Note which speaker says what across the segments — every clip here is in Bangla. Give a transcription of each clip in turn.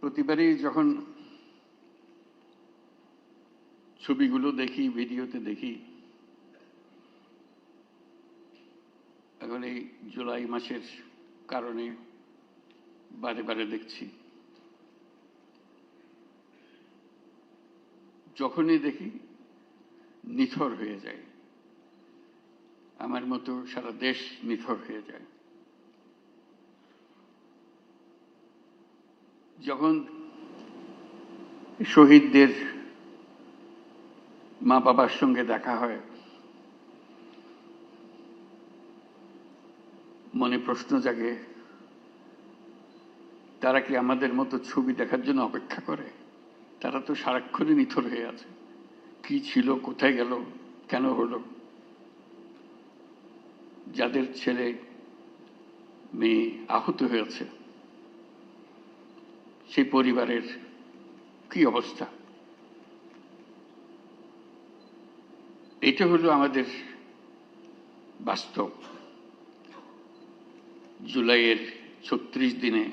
Speaker 1: প্রতিবারই যখন ছবিগুলো দেখি, ভিডিওতে দেখি, এখন এই জুলাই মাসের কারণে বারে বারে দেখছি। যখনই দেখি, নিথর হয়ে যায়। আমার মতো সারা দেশ নিথর হয়ে যায়। যখন শহীদদের মা বাবার সঙ্গে দেখা হয়, মনে প্রশ্ন জাগে, তারা কি আমাদের মতো ছবি দেখার জন্য অপেক্ষা করে? তারা তো সারাক্ষণই নিথর হয়ে আছে। কি ছিল, কোথায় গেল, কেন হলো? যাদের ছেলে, মেয়ে আহত হয়েছে। সেই পরিবারের কি অবস্থা? এটা হলো আমাদের বাস্তব। জুলাইয়ের ছত্রিশ দিনে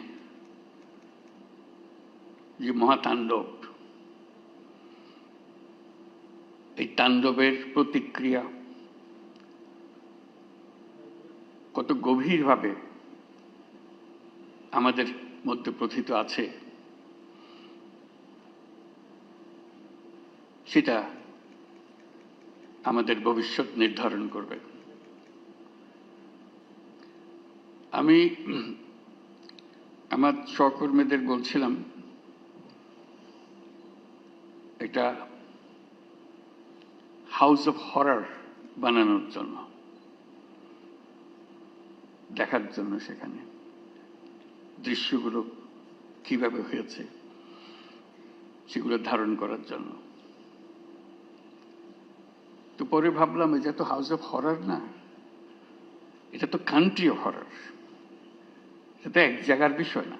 Speaker 1: যে মহাতাণ্ডব, এই তাণ্ডবের প্রতিক্রিয়া কত গভীরভাবে আমাদের মধ্যে প্রথিত আছে। সেটা আমাদের ভবিষ্যৎ নির্ধারণ করবে। আমি আমার সহকর্মীদের বলছিলাম একটা হাউস অফ হরার বানানোর জন্য, দেখার জন্য সেখানে দৃশ্যগুলো কীভাবে হয়েছে, সেগুলো ধারণ করার জন্য। তো পরে ভাবলাম এটা তো হাউস অফ হরার না, এটা তো কান্ট্রি অফ হরার এটা তো এক জায়গার বিষয় না।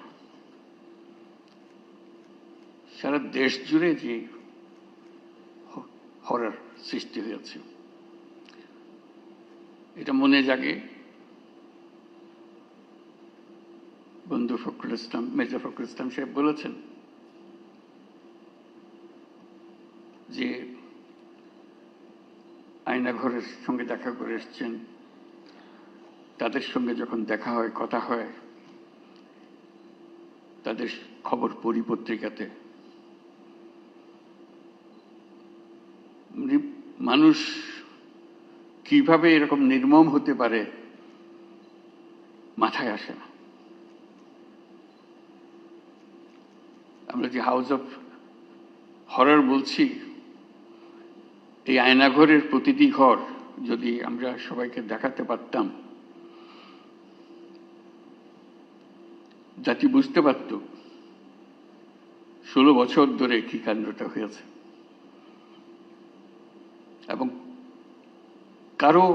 Speaker 1: সারা দেশ জুড়ে যে হরার সৃষ্টি হয়েছে। এটা মনে জাগে বন্ধু ফখরুল ইসলাম, মেজর ফখরুল ইসলাম সাহেব বলেছেন যে আয়নাঘরের সঙ্গে দেখা করে এসছেন। তাদের সঙ্গে যখন দেখা হয়, কথা হয়, তাদের খবর পড়ি পত্রিকাতে মানে মানুষ কীভাবে এরকম নির্মম হতে পারে, মাথায় আসে না। আমরা যে হাউস অফ হরর বলছি এই আয়নাঘরের প্রতিটি ঘর যদি আমরা সবাইকে দেখাতে পারতাম, জাতি বুঝতে পারত ষোলো বছর ধরে কি কাণ্ডটা হয়েছে। এবং কারও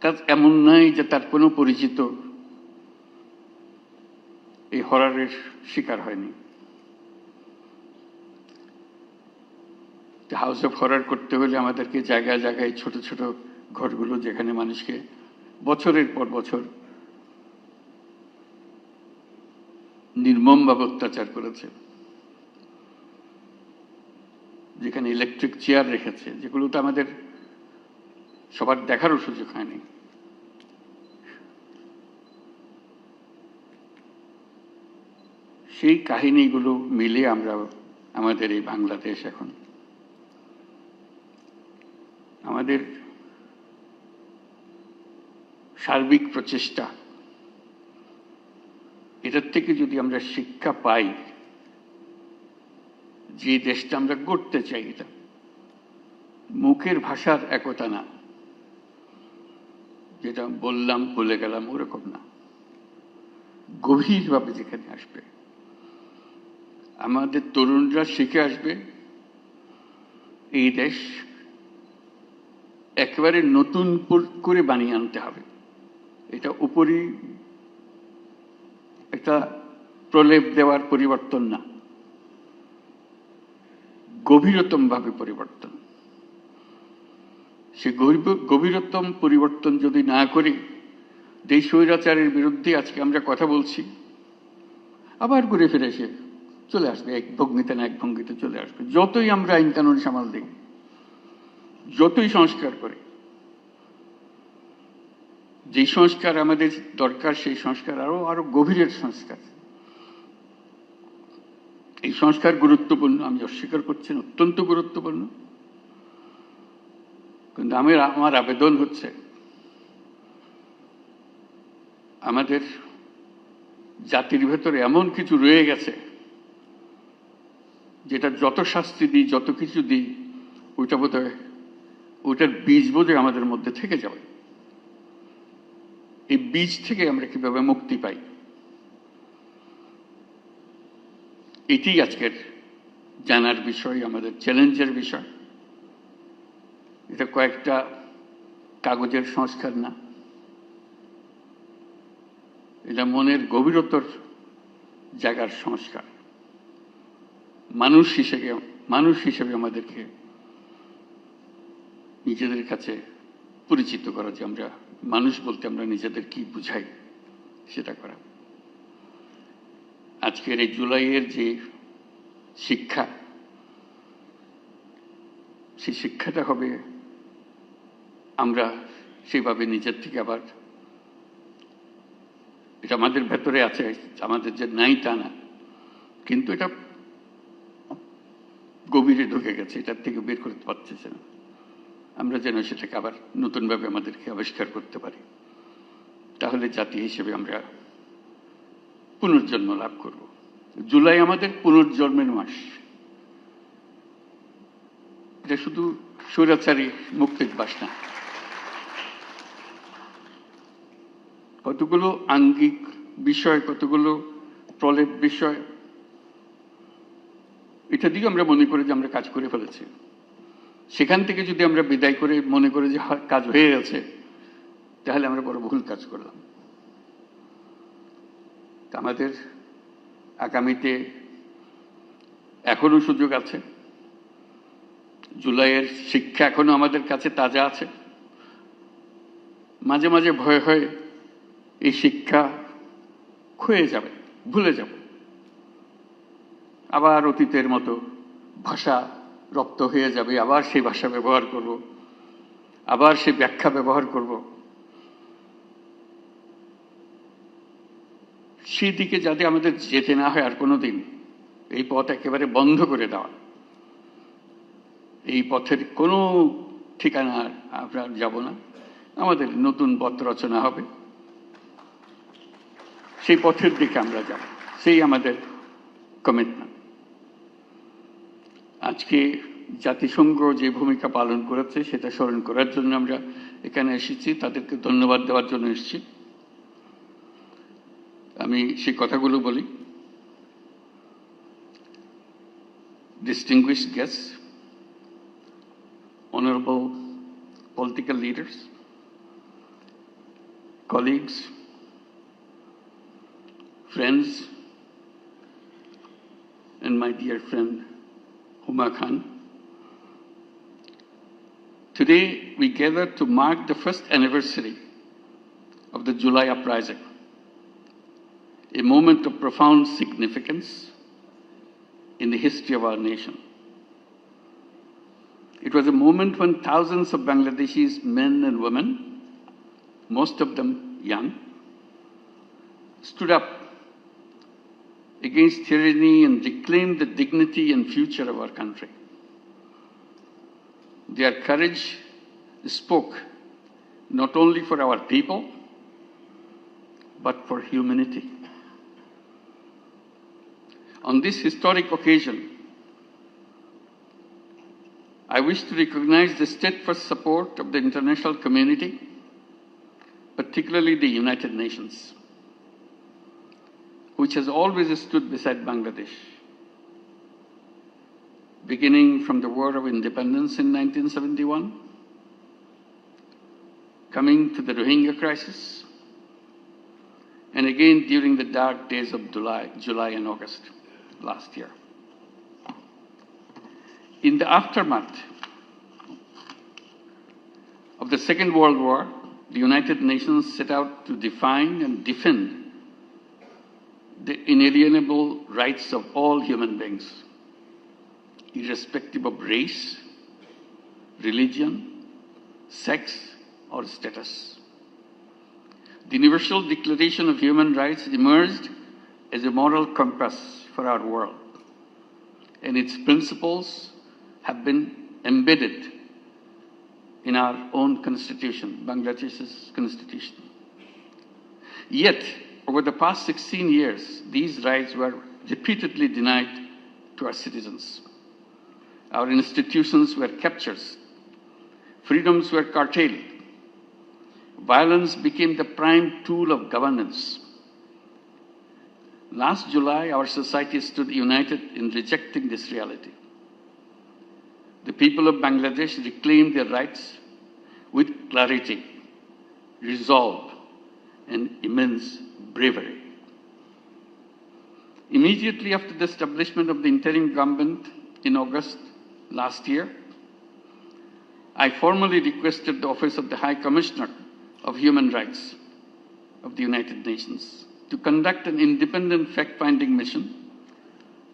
Speaker 1: কাজ এমন নাই যে তার কোনো পরিচিত এই হরারের শিকার হয়নি। হাউস অফ হরার করতে হলে আমাদেরকে জায়গায় জায়গায় ছোট ছোট ঘরগুলো যেখানে মানুষকে বছরের পর বছর নির্মমভাবে অত্যাচার করেছে, যেখানে ইলেকট্রিক চেয়ার রেখেছে, যেগুলো তো আমাদের সবার দেখারও সুযোগ হয়নি। সেই কাহিনীগুলো মিলে আমরা আমাদের এই বাংলাদেশ এখন আমাদের সার্বিক প্রচেষ্টা। এটার থেকে যদি আমরা শিক্ষা পাই, যে দেশটা আমরা গড়তে চাই, এটা মুখের ভাষার একতা না। যেটা বললাম, বলে গেলাম, ওরকম না। গভীরভাবে যেখানে আসবে। আমাদের তরুণরা শিখে আসবে, এই দেশ একেবারে নতুন করে বানিয়ে আনতে হবে। এটা উপরই একটা প্রলেপ দেওয়ার পরিবর্তন না। গভীরতম ভাবে পরিবর্তন। সে গভীরতম পরিবর্তন যদি না করি যেই স্বৈরাচারের বিরুদ্ধে আজকে আমরা কথা বলছি, আবার ঘুরে ফিরে এসে চলে আসবে, এক ভঙ্গিতে না এক ভঙ্গিতে চলে আসবে। যতই আমরা আইন কানুন সামাল দিই যতই সংস্কার করি, যে সংস্কার আমাদের দরকার, সেই সংস্কার আরও আরও গভীরের সংস্কার। এই সংস্কার গুরুত্বপূর্ণ, আমি অস্বীকার করছি অত্যন্ত গুরুত্বপূর্ণ। কিন্তু আমি, আমার আবেদন হচ্ছে, আমাদের জাতির ভেতরে এমন কিছু রয়ে গেছে, যেটা যত শাস্তি দিই, যত কিছু দিই, ওইটা বোধ ওইটার বীজ বোধহয় আমাদের মধ্যে থেকে যাবে। এই বীজ থেকে আমরা কীভাবে মুক্তি পাই? এটি আজকের জানার বিষয়, আমাদের চ্যালেঞ্জের বিষয়। এটা কয়েকটা কাগজের সংস্কার না। এটা মনের গভীরতর জায়গার সংস্কার। মানুষ হিসেবে মানুষ হিসেবে আমাদেরকে নিজেদের কাছে পরিচিত করা যে আমরা মানুষ বলতে আমরা নিজেদের কি বুঝাই সেটা করা। আজকের এই জুলাইয়ের যে শিক্ষা, সেই শিক্ষাটা হবে আমরা সেইভাবে নিজের থেকে আবার এটা আমাদের ভেতরে আছে, আমাদের যে নাই তা না, কিন্তু এটা গভীরে ঢুকে গেছে, এটার থেকে বের করতে পারতেছে না। আমরা যেন সেটাকে আবার নতুনভাবে আমাদেরকে আবিষ্কার করতে পারি। তাহলে জাতি হিসেবে আমরা পুনর্জন্ম লাভ করব। জুলাই আমাদের পুনর্জন্মের মাস। এটা শুধু স্বৈরাচারী মুক্তির বাস না। কতগুলো আঙ্গিক বিষয়, কতগুলো প্রলেপ বিষয়, এটা দিয়ে আমরা মনে করি যে আমরা কাজ করে ফেলেছি। সেখান থেকে যদি আমরা বিদায় করে মনে করি যে হা- কাজ হয়ে গেছে, তাহলে আমরা বড় ভুল কাজ করলাম। আমাদের আগামীতে এখনও সুযোগ আছে। জুলাইয়ের শিক্ষা এখনও আমাদের কাছে তাজা আছে। মাঝে মাঝে ভয় হয় এই শিক্ষা ক্ষয়ে যাবে, ভুলে যাব। আবার অতীতের মতো ভাষা রপ্ত হয়ে যাবে, আবার সেই ভাষা ব্যবহার করব, আবার সেই ব্যাখ্যা ব্যবহার করব। সেই দিকে যাতে আমাদের যেতে না হয় আর কোনো দিন এই পথ একেবারে বন্ধ করে দেওয়া। এই পথের কোনো ঠিকানা আমরা যাব না। আমাদের নতুন পথ রচনা হবে। সেই পথের দিকে আমরা যাব। সেই আমাদের কমিটমেন্ট আজকে জাতিসংঘ যে ভূমিকা পালন করেছে সেটা স্মরণ করার জন্য আমরা এখানে এসেছি। তাদেরকে ধন্যবাদ দেওয়ার জন্য এসেছি। আমি সেই কথাগুলো বলি। Distinguish guest honourable political leaders colleagues friends and my dear friend Huma Khan. Today we gather to mark the first anniversary of the July uprising, a moment of profound significance in the history of our nation. It was a moment when thousands of Bangladeshis, men and women, most of them young, stood up against tyranny and reclaim the dignity and future of our country. Their courage spoke not only for our people, but for humanity. On this historic occasion, I wish to recognize the steadfast support of the international community, particularly the United Nations, which has always stood beside Bangladesh. Beginning from the War of Independence in 1971, coming to the Rohingya crisis, and again during the dark days of July, July and August last year. In the aftermath of the Second World War, the United Nations set out to define and defend the inalienable rights of all human beings, irrespective of race, religion, sex, or status. The Universal Declaration of Human Rights emerged as a moral compass for our world, and its principles have been embedded in our own constitution, Bangladesh's constitution. Yet, over the past 16 years, these rights were repeatedly denied to our citizens. Our institutions were captured, freedoms were curtailed, violence became the prime tool of governance. Last July, our society stood united in rejecting this reality. The people of Bangladesh reclaimed their rights with clarity, resolve, and immense bravery. Immediately after the establishment of the interim government in August last year, I formally requested the Office of the High Commissioner of Human Rights of the United Nations to conduct an independent fact finding mission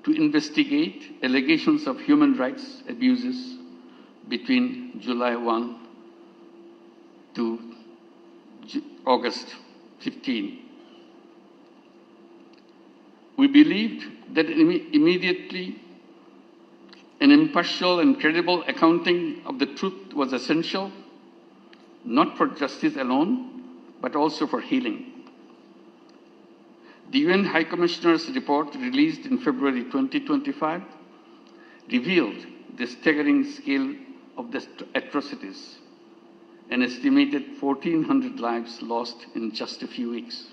Speaker 1: to investigate allegations of human rights abuses between July 1 to August 15. We believed that imme- immediately an impartial and credible accounting of the truth was essential, not for justice alone, but also for healing. The UN High Commissioner's report, released in February 2025, revealed the staggering scale of the atrocities, an estimated 1,400 lives lost in just a few weeks.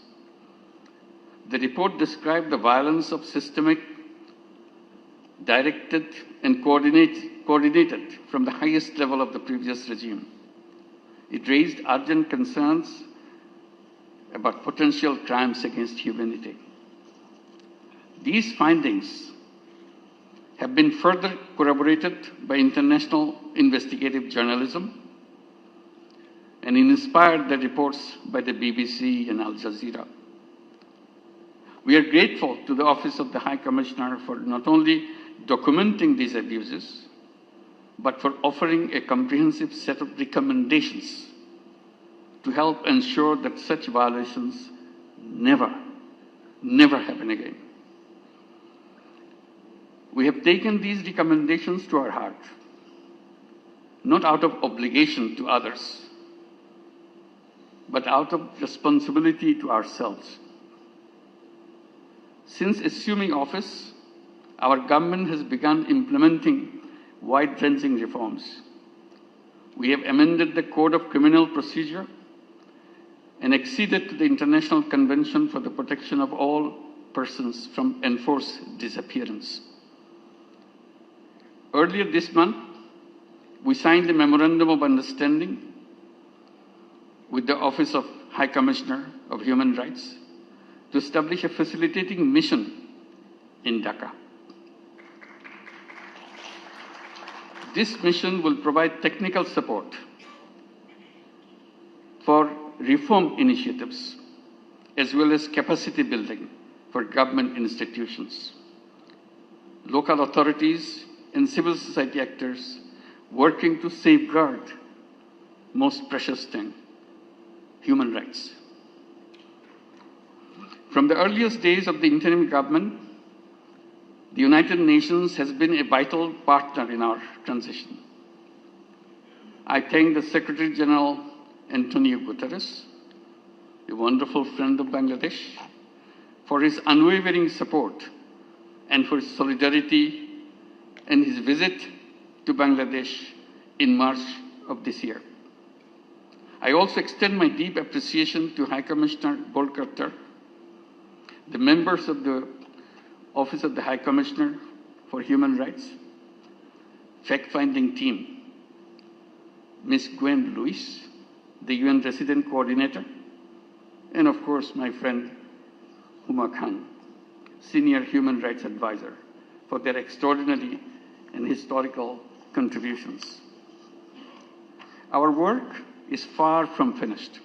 Speaker 1: The report described the violence of systemic, directed, and coordinate, coordinated from the highest level of the previous regime. It raised urgent concerns about potential crimes against humanity. These findings have been further corroborated by international investigative journalism and inspired the reports by the BBC and Al Jazeera. We are grateful to the Office of the High Commissioner for not only documenting these abuses, but for offering a comprehensive set of recommendations to help ensure that such violations never, never happen again. We have taken these recommendations to our heart, not out of obligation to others, but out of responsibility to ourselves. Since assuming office, our government has begun implementing wide ranging reforms. We have amended the Code of Criminal Procedure and acceded to the International Convention for the Protection of All Persons from Enforced Disappearance. Earlier this month, we signed a memorandum of understanding with the Office of High Commissioner of Human Rights to establish a facilitating mission in Dhaka. This mission will provide technical support for reform initiatives as well as capacity building for government institutions. Local authorities and civil society actors working to safeguard most precious thing, human rights. From the earliest days of the interim government, the United Nations has been a vital partner in our transition. I thank the Secretary General Antonio Guterres, a wonderful friend of Bangladesh, for his unwavering support and for his solidarity and his visit to Bangladesh in March of this year. I also extend my deep appreciation to High Commissioner Golkar the members of the Office of the High Commissioner for Human Rights, fact finding team, Ms. Gwen Lewis, the UN Resident Coordinator, and of course, my friend Huma Khan, Senior Human Rights Advisor, for their extraordinary and historical contributions. Our work is far from finished.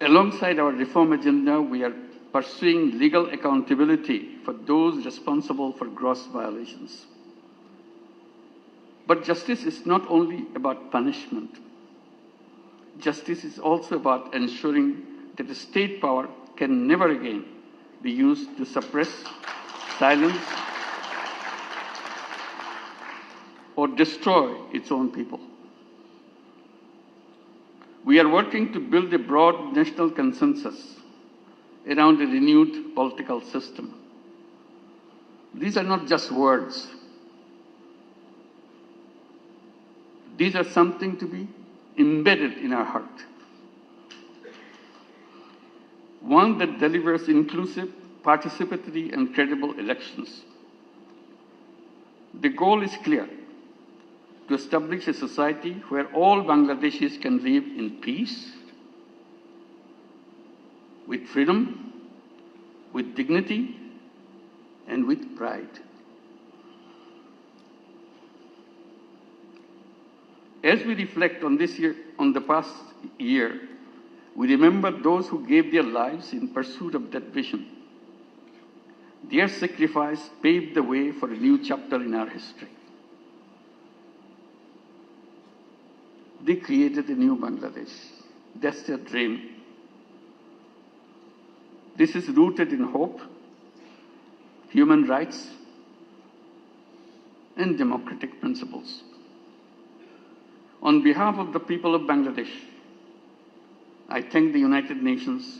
Speaker 1: Alongside our reform agenda, we are pursuing legal accountability for those responsible for gross violations. But justice is not only about punishment. Justice is also about ensuring that the state power can never again be used to suppress, silence, or destroy its own people. We are working to build a broad national consensus around a renewed political system. These are not just words. These are something to be embedded in our heart. One that delivers inclusive, participatory, and credible elections. The goal is clear to establish a society where all Bangladeshis can live in peace, with freedom, with dignity, and with pride. As we reflect on this year, on the past year, we remember those who gave their lives in pursuit of that vision. Their sacrifice paved the way for a new chapter in our history. They created a new Bangladesh. That's their dream. This is rooted in hope, human rights, and democratic principles. On behalf of the people of Bangladesh, I thank the United Nations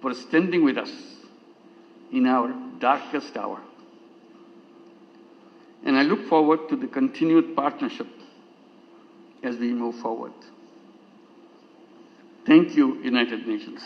Speaker 1: for standing with us in our darkest hour. And I look forward to the continued partnership as we move forward. Thank you, United Nations.